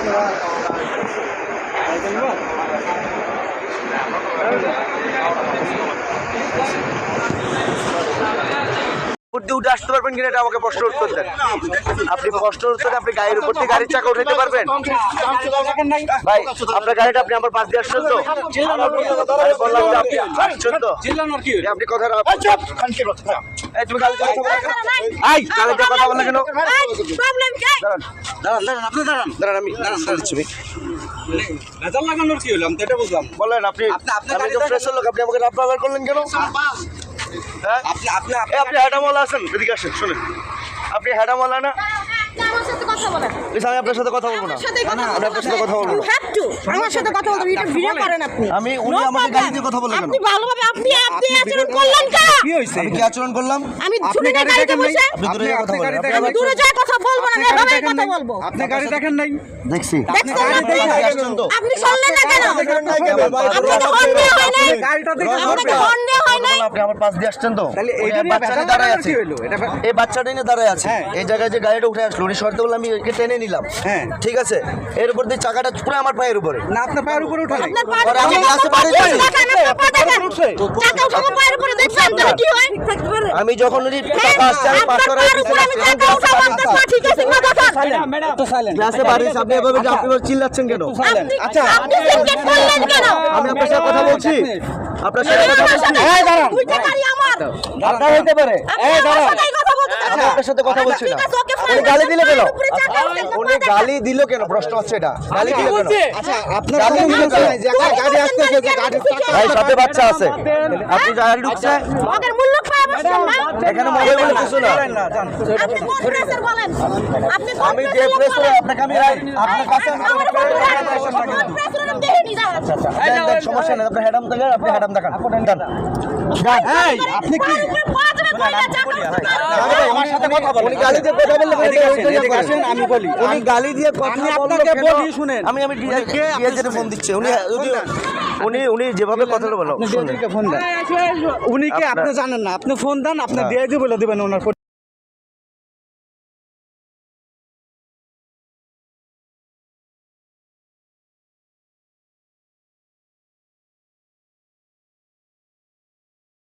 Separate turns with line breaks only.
Thank you. দিয়ে উঠে আসতে পারবেন কিনা এটা আমাকে প্রশ্ন উত্তর দেন। আপনি প্রশ্ন উত্তর আপনি গাড়ির উপর দিয়ে গাড়ির চাকা উঠাতে পারবেন। ভাই আপনার গাড়িটা আপনি আমার পাশ দিয়ে আসছেন তো? আমি বললাম যে আপনি আসছেন তো? আপনি কথা তুমি কেন? কথা বলো কেন? দাঁড়ান।
দাঁড়ান দাঁড়ান আপনি দাঁড়ান।
দাঁড়ান আমি ফোন দিচ্ছি
লাগানোর কি হলো? এটা বুঝলাম।
বলেন আপনি
আপনি-
আপনি আপনি আমাকে করলেন কেন?
আপনি আপনি আপনি
হ্যাডামওয়ালা আছেন? এদিকে আসেন শুনেন। আপনি হ্যাডামওয়ালা না? আপনার সাথে কথা বলব না।
আমার সাথে কথা
আমি আপনার সাথে কথা বলব না।
আমার সাথে কথা বলতে এটা ভিডিও করেন আপনি।
আমি উনি আমাকে
problem.
দিয়ে কথা বললেন
আপনি ভালোভাবে আপনি আপনি আচরণ করলেন কেন?
কি হইছে
আমি কি আচরণ করলাম?
আমি শুনি না গাড়িতে বসে
আপনি দূরে আপনি
আমি দূরে যায় কথা বলব না এভাবে কথা বলব।
আপনি গাড়ি দেখেন নাই?
দেখছি।
আপনি? শুনলেন না কেন?
আপনি
হর্ন দেওয়া হয় নাই।
গাড়িটা দেখে
হর্ন হয়।
আপনি আমার পাশ দিয়ে আসছেন তো? বাচ্চাটা দাঁড়ায় আছে। এই বাচ্চাটা নিয়ে দাঁড়ায় আছে।
হ্যাঁ।
এই জায়গায় যে গাড়িটা উঠে আসলো উনি শর্তে বলে আমি একে টেনে নিলাম।
হ্যাঁ।
ঠিক আছে? এর উপর দিয়ে চাকাটা পুরো আমার পায়ের উপরে।
না আপনার পায়ের উপরে উঠা
আমি
যখন
বাড়ি
হয়?
আমি যখন উনি
হ্যাঁ,
টাকা আসছে আমি পাঁচশো টাকা ক্লাসে বাড়িয়েছে আপনি এভাবে আপনি চিল্লাচ্ছেন কেন?
আচ্ছা।
আপনি সিনকেট করলেন কেন?
আমি আপনার সাথে কথা বলছি। আপনার সাথে কথা বলছি।
সাথে-
এই দাঁড়ান।
দুইটা গাড়ি আমার।
আপনার হইতে পারে।
আপনি আমার সাথেই কথা বলতেছেন
আমি
কেন?
আপনার সাথে কথা বলছি না। উনি গালি দিলে কেন? উনি গালি দিল প্রশ্ন হচ্ছে এটা। গালি দিল কেন?
আচ্ছা আপনার কোনো? যে গাড়ি
ভাই সাথে বাচ্চা আছে। আপনি গাড়ি ঢুকছে এখানে মোবাইল বলে কিছু না
আপনি কোন প্রেসার বলেন? আপনি কোন
আমি যে
প্রেসের?
আপনাকে আমি আপনার কাছে আমি
আমার। কোন প্রেসের
সমস্যা নেই আপনি
কি
আমি কথা দিয়ে
বলি।
উনি গালি দিয়ে
আপনাকে বলি, শুনেন।
আমি আমি ফোন দিচ্ছি। উনি উনি উনি যেভাবে কথাটা বলো
আপনি ফোন দেন। উনি কি? আপনি জানেন না। আপনি ফোন দেন আপনি ডিআইজি বলে দিবেন ওনার